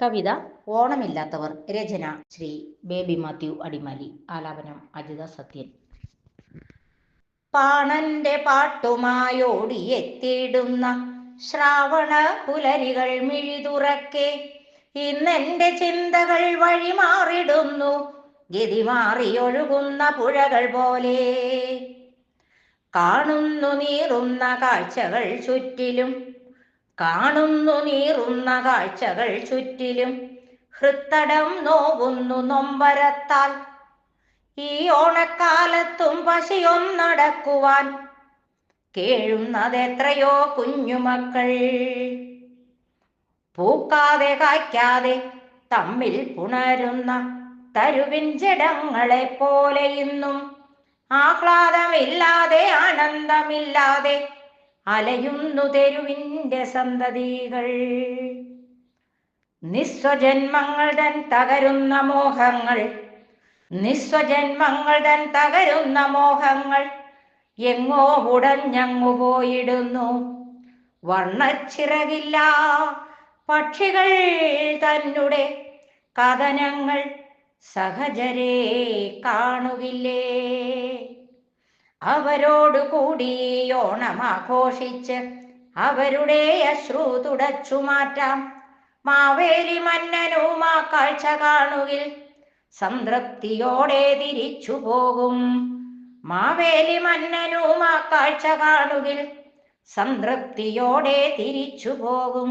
കവിത ഓണമില്ലാത്തവർ രചന ശ്രീ ബേബി മാത്യു അടിമാലി ആലാപനം അജിത സത്യൻ. പാണന്റെ പാട്ടുമായോടി എത്തിയിടുന്ന ശ്രാവണ പുലരികൾ മിഴിതുറക്കെ ഇന്നെന്റെ ചിന്തകൾ വഴിമാറിടുന്നു ഗതി മാറിയൊഴുകുന്ന പുഴകൾ പോലെ. കാണുന്നു നീറുന്ന കാഴ്ചകൾ ചുറ്റിലും കാണുന്നു നീറുന്ന കാഴ്ചകൾ ചുറ്റിലും. ഹൃത്തടം നോവുന്നു നൊമ്പരത്താൽ. ഈ ഓണക്കാലത്തും പശിയൊന്നടക്കുവാൻ കേഴുന്നതെത്രയോ കുഞ്ഞുമക്കൾ. പൂക്കാതെ കായ്ക്കാതെ തമ്മിൽ പുണരുന്ന തരുവിൻ ജഡങ്ങളെ പോലെ ഇന്നും. ആഹ്ലാദമില്ലാതെ ആനന്ദമില്ലാതെ അലയുന്നു തെരുവിന്റെ സന്തതികൾ. നിസ്വജന്മങ്ങൾ തൻ തകരുന്ന മോഹങ്ങൾ. നിസ്വജന്മങ്ങൾ തൻ തകരുന്ന മോഹങ്ങൾ. എങ്ങോ ഉടഞ്ഞങ്ങു പോയിടുന്നു. വർണച്ചിറകില്ല പക്ഷികൾ തന്നെ കഥനങ്ങൾ. സഹജരെ കാണുകില്ലേ? അവരോട് കൂടി ഓണം ആഘോഷിച്ച് അവരുടെ അശ്രു തുടച്ചു മാറ്റാം. മാവേലി മന്നനുമാ കാഴ്ച കാണുകിൽ സംതൃപ്തിയോടെ തിരിച്ചു പോകും. മാവേലി മന്നനുമാ കാഴ്ച കാണുകിൽ സംതൃപ്തിയോടെ തിരിച്ചു പോകും.